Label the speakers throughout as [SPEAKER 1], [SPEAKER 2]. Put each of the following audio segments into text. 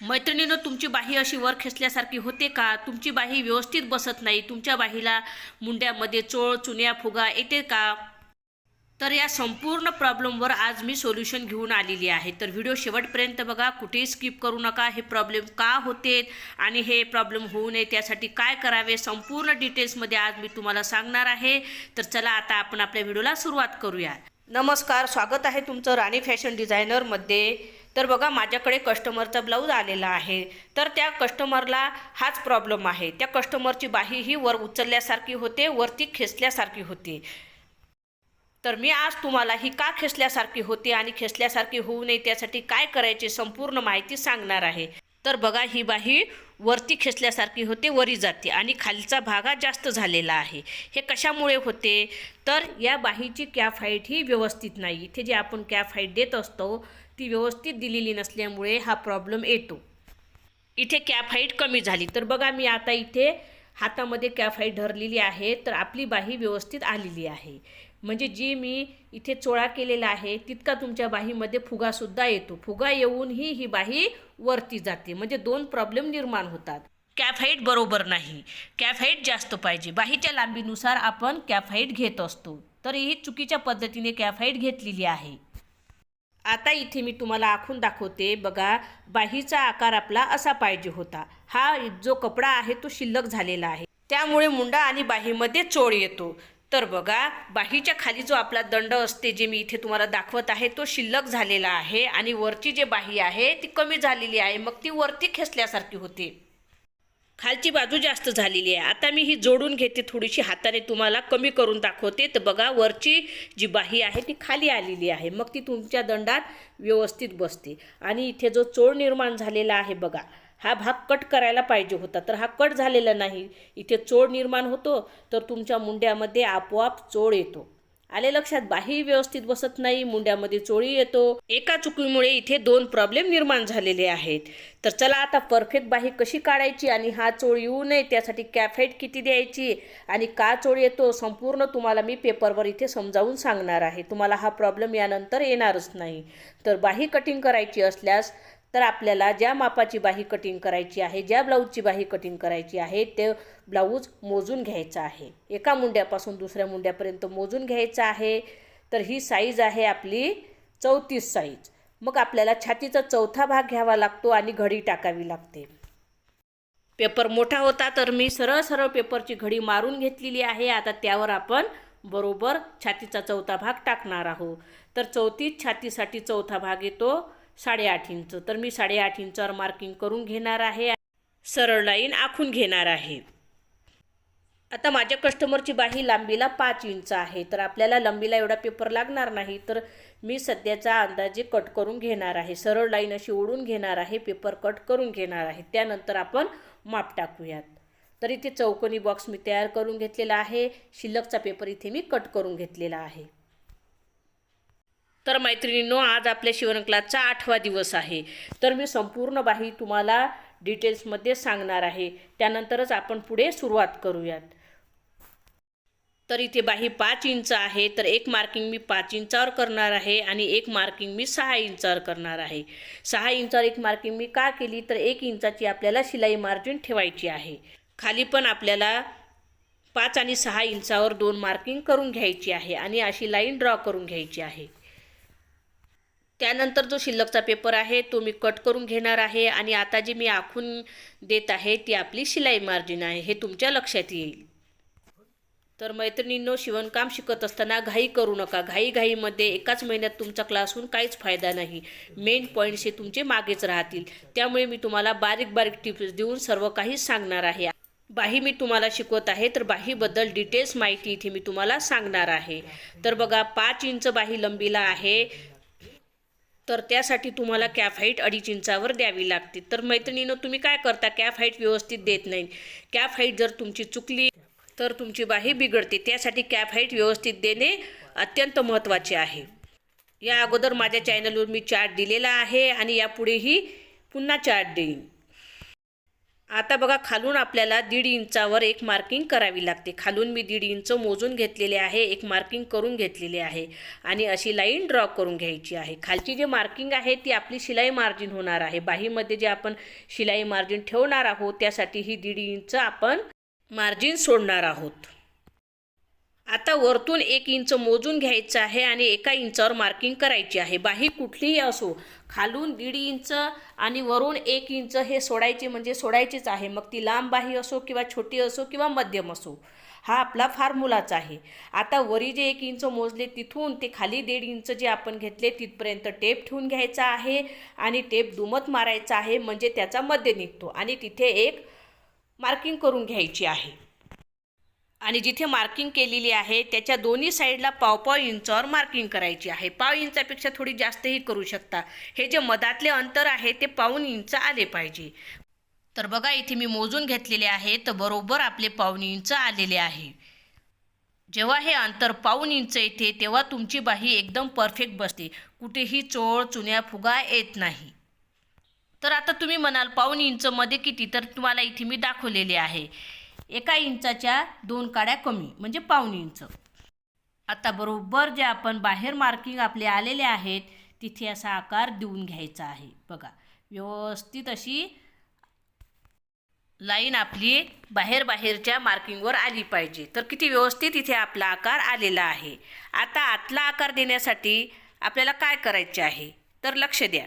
[SPEAKER 1] मैत्रिणीनं तुमची बाही अशी वर खेचल्यासारखी होते का? तुमची बाही व्यवस्थित बसत नाही. तुमच्या बाहीला मुंड्यामध्ये चोळ चुन्या फुगा येते का? तर या संपूर्ण प्रॉब्लेमवर आज मी सोल्युशन घेऊन आलेली आहे. तर व्हिडिओ शेवटपर्यंत बघा. कुठेही स्किप करू नका. हे प्रॉब्लेम का होते आणि हे प्रॉब्लेम होऊ नये त्यासाठी काय करावे संपूर्ण डिटेल्समध्ये आज मी तुम्हाला सांगणार आहे. तर चला आता आपण आपल्या व्हिडिओला सुरुवात करूया. नमस्कार. स्वागत आहे तुमचं राणी फॅशन डिझायनरमध्ये. तर बघा माझ्याकडे कस्टमरचा ब्लाऊज आलेला आहे. तर त्या कस्टमरला हाच प्रॉब्लेम आहे. त्या कस्टमरची बाही ही वर उचलल्यासारखी होते वरती खेचल्यासारखी होते. तर मी आज तुम्हाला ही का खेचल्यासारखी होती आणि खेचल्यासारखी होऊ नये त्यासाठी काय करायचे संपूर्ण माहिती सांगणार आहे. तर बघा ही बाही वरती खेचल्यासारखी होते वरी जाते आणि खालचा भागा जास्त झालेला आहे. हे कशामुळे होते? तर या बाहीची कॅफ हाईट ही व्यवस्थित नाही. इथे जे आपण कॅफ हाईट देत असतो ती व्यवस्थित दिलेली नसल्यामुळे हा प्रॉब्लेम येतो. इथे कॅप हाईट कमी झाली. तर बघा मी आता इथे हातामध्ये कॅप हाईट धरलेली आहे तर आपली बाही व्यवस्थित आलेली आहे. म्हणजे जी मी इथे चोळा केलेला आहे तितका तुमच्या बाहीमध्ये फुगासुद्धा येतो. फुगा येऊनही ही बाही वरती जाते. म्हणजे दोन प्रॉब्लेम निर्माण होतात. कॅफ हाईट बरोबर नाही. कॅफ हाईट जास्त पाहिजे. बाहीच्या लांबीनुसार आपण कॅफ हाईट घेत असतो. तर ही चुकीच्या पद्धतीने कॅफ हाईट घेतलेली आहे. आता इथे मी तुम्हाला आखून दाखवते बघा बाहीचा आकार आपला असा पाहिजे होता. हा जो कपडा आहे तो शिल्लक झालेला आहे. त्यामुळे मुंडा आणि बाहीमध्ये चोळ येतो. तर बघा बाहीच्या खाली जो आपला दंड असते जे मी इथे तुम्हाला दाखवत आहे तो शिल्लक झालेला आहे आणि वरची जे बाही आहे ती कमी झालेली आहे. मग ती वरती खेचल्यासारखी होते. खालची बाजू जास्त झालेली आहे. आता मी ही जोडून घेते थोडीशी. हाताने तुम्हाला कमी करून दाखवते. तर बघा वरची जी बाही आहे ती खाली आलेली आहे. मग ती तुमच्या दंडात व्यवस्थित बसते. आणि इथे जो चोळ निर्माण झालेला आहे बघा हा भाग कट करायला पाहिजे होता. तर हा कट झालेला नाही. इथे चोळ निर्माण होतो तर तुमच्या मुंड्यामध्ये आपोआप चोळ येतो. आले लक्षात बाही व्यवस्थित बसत नाही मुंड्यामध्ये चोळी येतो. एका चुकीमुळे इथे दोन प्रॉब्लेम निर्माण झालेले आहेत. तर चला आता परफेक्ट बाही कशी काढायची आणि हा चोळ येऊ नये त्यासाठी कॅफेट किती द्यायची आणि का चोळ येतो संपूर्ण तुम्हाला मी पेपरवर इथे समजावून सांगणार आहे. तुम्हाला हा प्रॉब्लेम यानंतर येणारच नाही. तर बाही कटिंग करायची असल्यास तर आपल्याला ज्या मापाची बाही कटिंग करायची आहे ज्या ब्लाऊजची बाही कटिंग करायची आहे ते ब्लाऊज मोजून घ्यायचं आहे. एका मुंड्यापासून दुसऱ्या मुंड्यापर्यंत मोजून घ्यायचं आहे. तर ही साईज आहे आपली चौतीस साईज मग आपल्याला छातीचा चौथा भाग घ्यावा लागतो आणि घडी टाकावी लागते. पेपर मोठा होता तर मी सरळ सरळ पेपरची घडी मारून घेतलेली आहे. आता त्यावर आपण बरोबर छातीचा चौथा भाग टाकणार आहोत. तर चौतीस छातीसाठी चौथा भाग येतो. साडेआठ इंच. तर मी साडेआठ इंचावर मार्किंग करून घेणार आहे सरळ लाईन आखून घेणार आहे. आता माझ्या कस्टमरची बाही लांबीला पाच इंच आहे. तर आपल्याला लांबीला एवढा पेपर लागणार नाही. तर मी सध्याचा अंदाजे कट करून घेणार आहे. सरळ लाईन अशी ओढून घेणार आहे. पेपर कट करून घेणार आहे. त्यानंतर आपण माप टाकूयात. तर इथे चौकोनी बॉक्स मी तयार करून घेतलेला आहे. शिल्लकचा पेपर इथे मी कट करून घेतलेला आहे. तर मैत्रिणींनो आज आपल्या शिवण क्लासचा आठवा दिवस आहे. तर मी संपूर्ण बाही तुम्हाला डिटेल्समध्ये सांगणार आहे. त्यानंतरच आपण पुढे सुरुवात करूयात. तर इथे बाही पाच इंच आहे. तर एक मार्किंग मी पाच इंचावर करणार आहे आणि एक मार्किंग मी सहा इंचावर करणार आहे. सहा इंचावर एक मार्किंग मी का केली? तर एक इंचाची आपल्याला शिलाई मार्जिन ठेवायची आहे. खाली पण आपल्याला पाच आणि सहा इंचावर दोन मार्किंग करून घ्यायची आहे आणि अशी लाईन ड्रॉ करून घ्यायची आहे. त्यानंतर जो शिल्लकचा पेपर आहे तो मी कट करून घेणार आहे आणि आता जी मी आखून देत आहे ती आपली शिलाई मार्जिन आहे हे तुमच्या लक्षात येईल. तर मैत्रिणींनो शिवणकाम शिकत असताना घाई करू नका. घाई घाईमध्ये एकाच महिन्यात तुमचा क्लास होऊन काहीच फायदा नाही. मेन पॉईंट्स हे तुमचे मागेच राहतील. त्यामुळे मी तुम्हाला बारीक बारीक टिप्स देऊन सर्व काही सांगणार आहे. बाही मी तुम्हाला शिकवत आहे तर बाहीबद्दल डिटेल्स माहिती इथे मी तुम्हाला सांगणार आहे. तर बघा पाच इंच बाही लंबीला आहे. तर त्यासाठी तुम्हाला कॅफ हाईट अडीच इंचावर द्यावी लागते. तर मैत्रिणीनं तुम्ही काय करता? कॅफ हाईट व्यवस्थित देत नाही. कॅफ हाईट जर तुमची चुकली तर तुमची बाही बिघडते. त्यासाठी कॅप हाईट व्यवस्थित देणे अत्यंत महत्त्वाचे आहे. या अगोदर माझ्या चॅनलवर मी चार्ट दिलेला आहे आणि यापुढेही पुन्हा चार्ट देईन. आता बघा खालून आपल्याला दीड इंचावर एक मार्किंग करावी लागते. खालून मी दीड इंच मोजून घेतलेले आहे एक मार्किंग करून घेतलेले आहे आणि अशी लाईन ड्रॉ करून घ्यायची आहे. खालची जी मार्किंग आहे ती आपली शिलाई मार्जिन होणार आहे. बाहीमध्ये जे आपण शिलाई मार्जिन ठेवणार आहोत त्यासाठी ही दीड इंच आपण मार्जिन सोडणार आहोत. आता वरतून एक इंच मोजून घ्यायचं आहे आणि एका इंचावर मार्किंग करायची आहे. बाही कुठलीही असो खालून दीड इंच आणि वरून एक इंच हे सोडायचे म्हणजे सोडायचीच आहे. मग ती लांब बाही असो किंवा छोटी असो किंवा मध्यम असो हा आपला फार्मुलाच आहे. आता वरी जे एक इंच मोजले तिथून ते खाली दीड इंच जे आपण घेतले तिथपर्यंत टेप ठेवून घ्यायचा आहे आणि टेप दुमत मारायचा आहे म्हणजे त्याचा मध्य निघतो आणि तिथे एक मार्किंग करून घ्यायची आहे. आणि जिथे मार्किंग केलेली आहे त्याच्या दोन्ही साईडला पाव पाव इंचावर मार्किंग करायची आहे. पाव इंचापेक्षा थोडी जास्तही करू शकता. हे जे मधातले अंतर आहे ते पाऊन इंच आले पाहिजे. तर बघा इथे मी मोजून घेतलेले आहे तर बरोबर आपले पाऊन इंच आलेले आहे. जेव्हा हे अंतर पाऊन इंच येते तेव्हा तुमची बाही एकदम परफेक्ट बसते. कुठेही चोळ चुन्या फुगा येत नाही. तर आता तुम्ही म्हणाल पाऊन इंचमध्ये किती? तर तुम्हाला इथे मी दाखवलेले आहे. एका इंचाच्या दोन काड्या कमी म्हणजे पाऊण इंच. आता बरोबर जे आपण बाहेर मार्किंग आपले आलेले आहेत तिथे असा आकार देऊन घ्यायचा आहे. बघा व्यवस्थित अशी लाईन आपली बाहेर बाहेरच्या मार्किंगवर आली पाहिजे. तर किती व्यवस्थित इथे आपला आकार आलेला आहे. आता आतला आकार देण्यासाठी आपल्याला काय करायचे आहे? तर लक्ष द्या.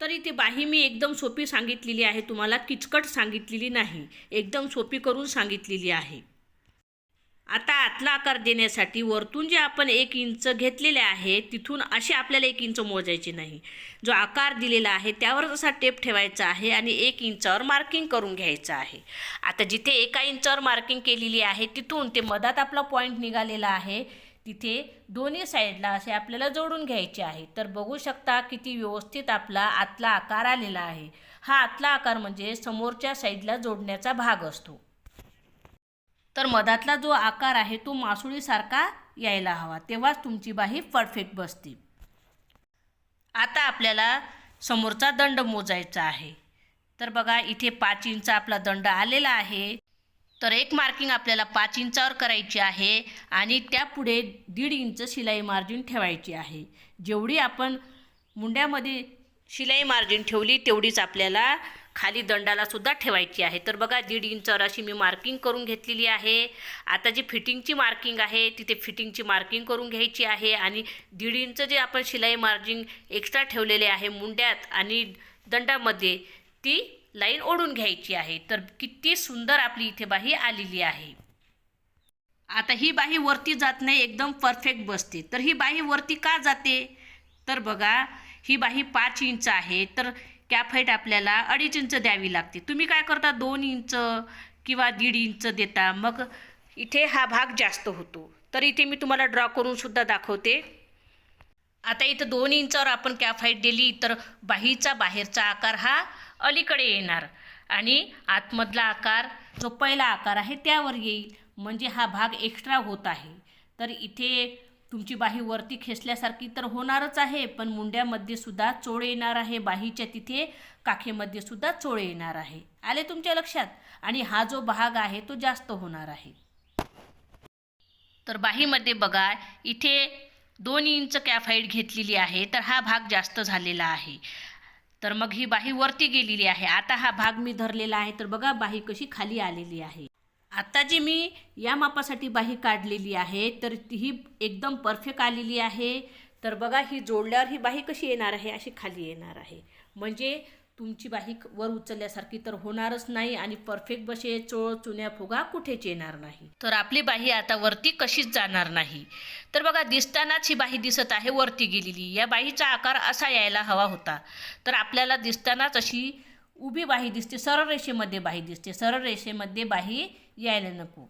[SPEAKER 1] तर इथे बाही मी एकदम सोपी सांगितलेली आहे तुम्हाला किचकट सांगितलेली नाही एकदम सोपी करून सांगितलेली आहे. आता आतला आकार देण्यासाठी वरतून जे आपण एक इंच घेतलेले आहे तिथून असे आपल्याला एक इंच मोजायचे नाही. जो आकार दिलेला आहे त्यावर असा टेप ठेवायचा आहे आणि एक इंचावर मार्किंग करून घ्यायचं आहे. आता जिथे एका इंचावर मार्किंग केलेली आहे तिथून ते मधात आपला पॉईंट निघालेला आहे. तिथे दोन्ही साईडला असे आपल्याला जोडून घ्यायचे आहे. तर बघू शकता किती व्यवस्थित आपला आतला आकार आलेला आहे. हा आतला आकार म्हणजे समोरच्या साईडला जोडण्याचा भाग असतो. तर मधातला जो आकार आहे तो मासुळीसारखा यायला हवा. तेव्हाच तुमची बाही परफेक्ट बसते. आता आपल्याला समोरचा दंड मोजायचा आहे. तर बघा इथे पाच इंच आपला दंड आलेला आहे. तर एक मार्किंग आपल्याला पाच इंचावर करायची आहे आणि त्यापुढे दीड इंच शिलाई मार्जिन ठेवायची आहे. जेवढी आपण मुंड्यामध्ये शिलाई मार्जिन ठेवली तेवढीच आपल्याला खाली दंडालासुद्धा ठेवायची आहे. तर बघा दीड इंचावर अशी मी मार्किंग करून घेतलेली आहे. आता जी फिटिंगची मार्किंग आहे तिथे फिटिंगची मार्किंग करून घ्यायची आहे आणि दीड इंच जे आपण शिलाई मार्जिन एक्स्ट्रा ठेवलेले आहे मुंड्यात आणि दंडामध्ये ती लाईन ओढून घ्यायची आहे. तर किती सुंदर आपली इथे बाही आलेली आहे. आता ही बाही वरती जात नाही एकदम परफेक्ट बसते. तर ही बाही वरती का जाते? तर बघा ही बाही पाच इंच आहे. तर कॅफाईट आपल्याला अडीच इंच द्यावी लागते. तुम्ही काय करता? दोन इंच किंवा दीड इंच देता. मग इथे हा भाग जास्त होतो. तर इथे मी तुम्हाला ड्रॉ करूनसुद्धा दाखवते. आता इथं दोन इंचावर आपण कॅफाईट दिली तर बाहीचा बाहेरचा आकार हा अलीकडे येणार. आणि आतमधला आकार जो पहिला आकार आहे त्यावर येईल. म्हणजे हा भाग एक्स्ट्रा होत आहे. तर इथे तुमची बाही वरती खेचल्यासारखी तर होणारच आहे पण मुंड्यामध्ये सुद्धा चोळ येणार आहे. बाहीच्या तिथे काखेमध्ये सुद्धा चोळ येणार आहे. आले तुमच्या लक्षात? आणि हा जो भाग आहे तो जास्त होणार आहे. तर बाहीमध्ये बघा इथे दोन इंच कॅफाईट घेतलेली आहे तर हा भाग जास्त झालेला आहे. तर मग ही बाही वरती गेलेली आहे. आता हा भाग मी धरलेला आहे. तर बघा बाही कशी खाली आलेली आहे. आता जी मी या मापासाठी बाही काढलेली आहे तर ही एकदम परफेक्ट आलेली आहे. तर बघा ही जोडल्यावर ही बाही कशी येणार आहे? अशी खाली येणार आहे. म्हणजे तुमची बाही वर उचलल्यासारखी तर होणारच नाही आणि परफेक्ट बसे चोळ चुन्या फुगा कुठेच येणार नाही. तर आपली बाही आता वरती कशीच जाणार नाही. तर बघा दिसतानाच ही बाही दिसत आहे वरती गेलेली. या बाहीचा आकार असा यायला हवा होता. तर आपल्याला दिसतानाच अशी उभी बाही दिसते सरळ रेषेमध्ये बाही दिसते. सरळ रेषेमध्ये बाही यायला नको.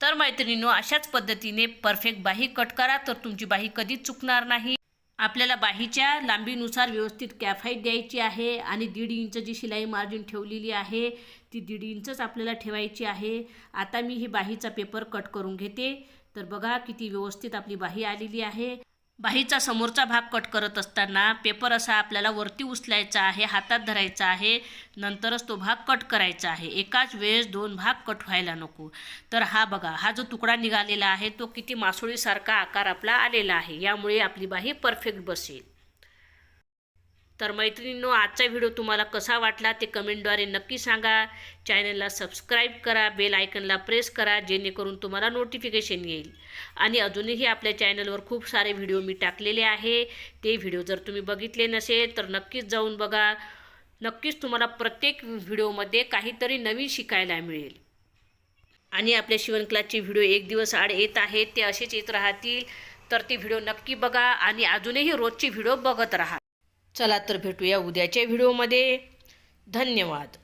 [SPEAKER 1] तर मैत्रिणीनो अशाच पद्धतीने परफेक्ट बाही कट करा तर तुमची बाही कधीच चुकणार नाही. आपल्याला बाहीच्या लांबीनुसार व्यवस्थित कॅफाईट द्यायची आहे आणि दीड इंच जी शिलाई मार्जिन ठेवलेली आहे ती दीड इंचच आपल्याला ठेवायची आहे. आता मी ही बाहीचा पेपर कट करून घेते. तर बघा किती व्यवस्थित आपली बाही आलेली आहे. बाहीचा समोरचा भाग कट करत असताना पेपर असा आपल्याला वरती उचलायचा आहे हातात धरायचा आहे नंतरच तो भाग कट करायचा आहे. एकाच वेळेस दोन भाग कट व्हायला नको. तर हा बघा हा जो तुकडा निघालेला आहे तो किती मासोळीसारखा आकार आपला आलेला आहे. यामुळे आपली बाही परफेक्ट बसेल. तर मैत्रिणींनो आजचा व्हिडिओ तुम्हाला कसा वाटला ते कमेंटद्वारे नक्की सांगा. चॅनलला सबस्क्राईब करा बेल आयकनला प्रेस करा जेणेकरून तुम्हाला नोटिफिकेशन येईल. आणि अजूनही आपल्या चॅनलवर खूप सारे व्हिडिओ मी टाकलेले आहे. ते व्हिडिओ जर तुम्ही बघितले नसेल तर नक्कीच जाऊन बघा. नक्कीच तुम्हाला प्रत्येक व्हिडिओमध्ये काहीतरी नवीन शिकायला मिळेल. आणि आपल्या शिवणक्लासचे व्हिडिओ एक दिवस आड येत आहेत ते असेच येत राहतील. तर ते व्हिडिओ नक्की बघा आणि अजूनही रोजचे व्हिडिओ बघत राहा. चला तर भेटूया उद्याच्या व्हिडिओमध्ये. धन्यवाद.